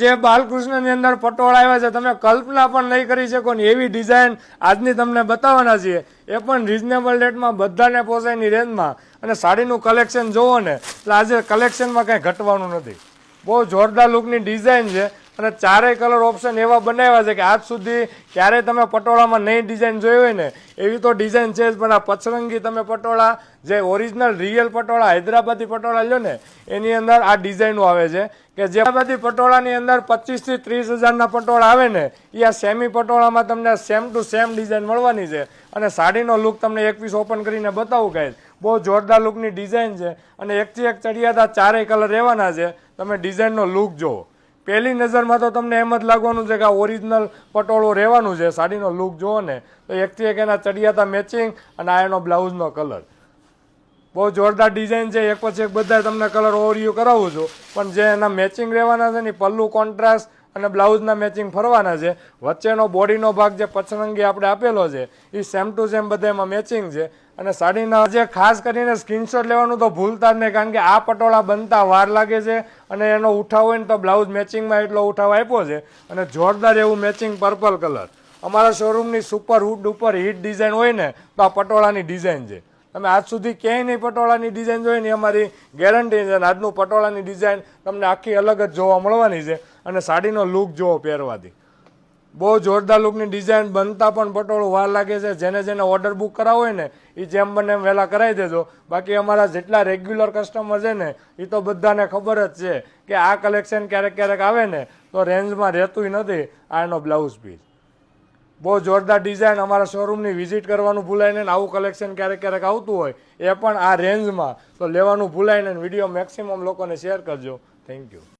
જે બાલકૃષ્ણની અંદર પટોળ આવ્યા છે, તમે કલ્પના પણ નહીં કરી શકો ને એવી ડિઝાઇન આજની તમને બતાવવાના છીએ. એ પણ રિઝનેબલ રેટમાં બધાને પોસાયની રેન્જમાં અને સાડીનું કલેક્શન જોવો ને, એટલે આજે કલેક્શનમાં કાંઈ ઘટવાનું નથી. બહુ જોરદાર લુકની ડિઝાઇન છે. અને ચારેય કલર ઓપ્શન એવા બનાવ્યા છે કે આજ સુધી ક્યારેય તમે પટોળામાં નહીં ડિઝાઇન જોઈ હોય ને, એવી તો ડિઝાઇન છે જ, પણ આ પચરંગી તમે પટોળા, જે ઓરિજિનલ રિયલ પટોળા, હૈદરાબાદી પટોળા લ્યો ને, એની અંદર આ ડિઝાઇનો આવે છે કે જે હૈદરાબાદી પટોળાની અંદર પચીસથી ત્રીસ હજારના પટોળા આવે ને એ આ સેમી પટોળામાં તમને સેમ ટુ સેમ ડિઝાઇન મળવાની છે. અને સાડીનો લુક તમને એક પીસ ઓપન કરીને બતાવું ગાઈઝ બહુ જોરદાર લુકની ડિઝાઇન છે અને એકથી એક ચડિયાતા ચારેય કલર રહેવાના છે. તમે ડિઝાઇનનો લુક જુઓ. પહેલી નજરમાં તો તમને એમ જ લાગવાનું છે કે આ ઓરિજિનલ પટોળું રહેવાનું છે, સાડીનો લુક જુઓ ને. તો એકથી એક એના ચડિયાતા મેચિંગ અને આ એનો બ્લાઉઝનો કલર બહુ જોરદાર ડિઝાઇન છે. એક પછી એક બધા તમને કલર ઓવરવ્યૂ કરાવું છું. પણ જે એના મેચિંગ રહેવાના છે ને પલ્લુ કોન્ટ્રાસ્ટ અને બ્લાઉઝના મેચિંગ ફરવાના છે. વચ્ચેનો બોડીનો ભાગ જે પછરંગી આપણે આપેલો છે, એ સેમ ટુ સેમ બધામાં મેચિંગ છે. અને સાડીના જે ખાસ કરીને સ્ક્રીનશોટ લેવાનું તો ભૂલતા જ નહીં, કારણ કે આ પટોળા બનતા વાર લાગે છે અને એનો ઉઠાવ હોય ને તો બ્લાઉઝ મેચિંગમાં એટલો ઉઠાવ આપ્યો છે. અને જોરદાર એવું મેચિંગ પર્પલ કલર અમારા શોરૂમની સુપર હુડ ઉપર હિટ ડિઝાઇન હોય ને, તો આ પટોળાની ડિઝાઇન છે. તમે આજ સુધી ક્યાંય નહીં પટોળાની ડિઝાઇન જોઈ ને અમારી ગેરંટી છે આજનું પટોળાની ડિઝાઇન તમને આખી અલગ જ જોવા મળવાની છે અને સાડીનો લુક જોવો પહેરવાથી. બહુ જોરદાર લુકની ડિઝાઇન બનતા પણ પટોળું વાર લાગે છે. જેને જેને ઓર્ડર બુક કરાવો હોય ને એ જેમ બને એમ વહેલા કરાવી દેજો. બાકી અમારા જેટલા રેગ્યુલર કસ્ટમર છે ને એ તો બધાને ખબર જ છે કે આ કલેક્શન ક્યારેક ક્યારેક આવે ને, તો રેન્જમાં રહેતું નથી આ એનો બ્લાઉઝ પીસ બહુ જોરદાર ડિઝાઇન અમારા શોરૂમની વિઝિટ કરવાનું ભૂલાય નહીં આવું કલેક્શન ક્યારેક ક્યારેક આવતું હોય, એ પણ આ રેન્જમાં તો લેવાનું ભૂલાય નહીં વીડિયો મેક્સિમમ લોકોને શેર કરજો. Thank you